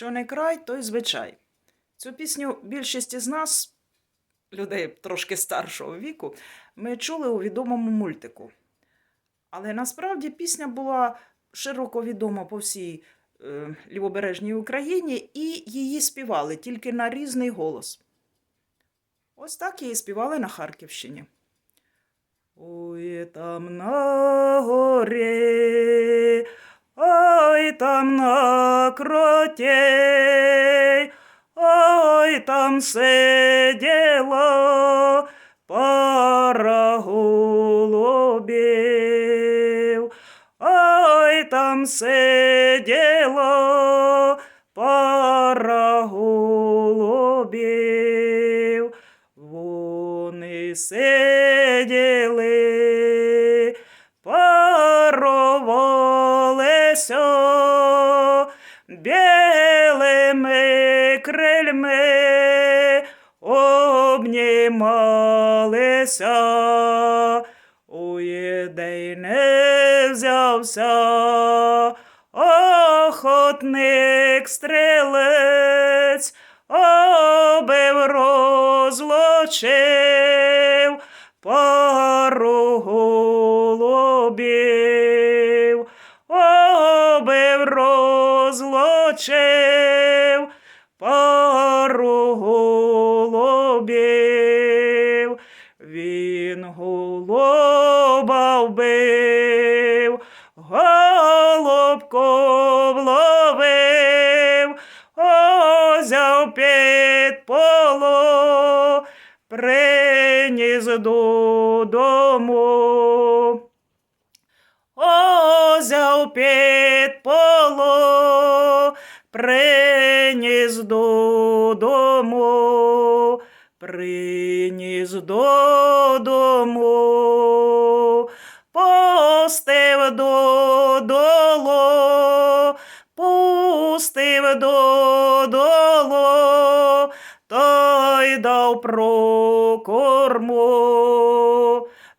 Що не край, то й звичай. Цю пісню більшість із нас, людей трошки старшого віку, ми чули у відомому мультику. Але насправді пісня була широко відома по всій е, лівобережній Україні, і її співали тільки на різний голос. Ось так її співали на Харківщині. Ой, там на горі, ой, там на кротей, ой, там сиділа пара голубів, ой, там сиділа пара голубів. Вони сиділи, білими крильми, обнімалися, ой, де й не взявся охотник стрілець, обив розлучив голубів, він голуба вбив, голубку вловив, озяв під поло, приніс додому. Озяв під поло, приніс додому, приніс додому, постив додолу, пустив додолу, та й дав прокорму.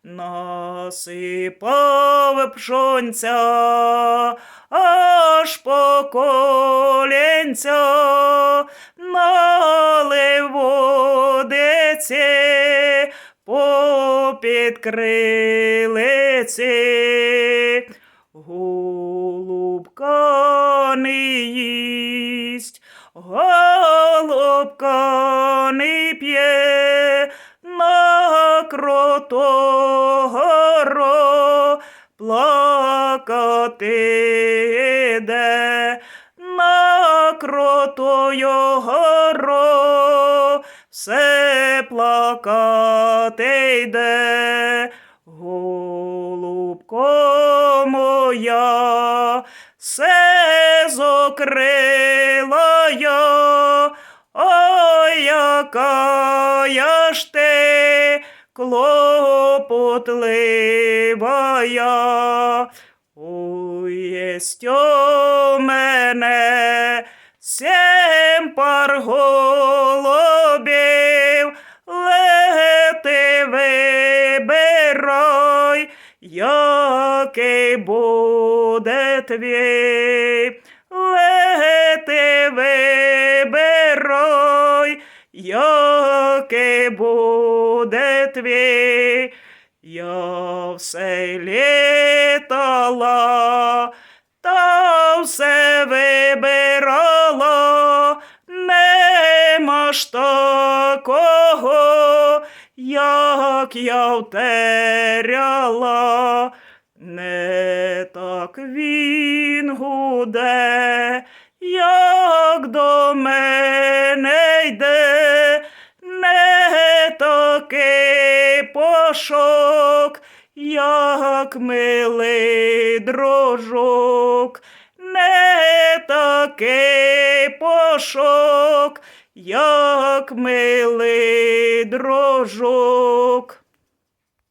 Насипав пшонця, аж по колінця, попід крилиці. Голубка не їсть, голубка не п'є, на кротогоро плакати йде, на кротою горо все плакати йде. Голубко моя, се зокрила я, ой, яка я ж ти клопотлива я. Ой, єсть у мене сім пар голубів, який буде твій. Лети вибирай, який буде твій. Я все літала, та все вибирала, нема ж такого, як я втеряла. Не так він гуде, як до мене йде, не такий пошок, як милий дрожок, не такий пошок, як милий дрожок.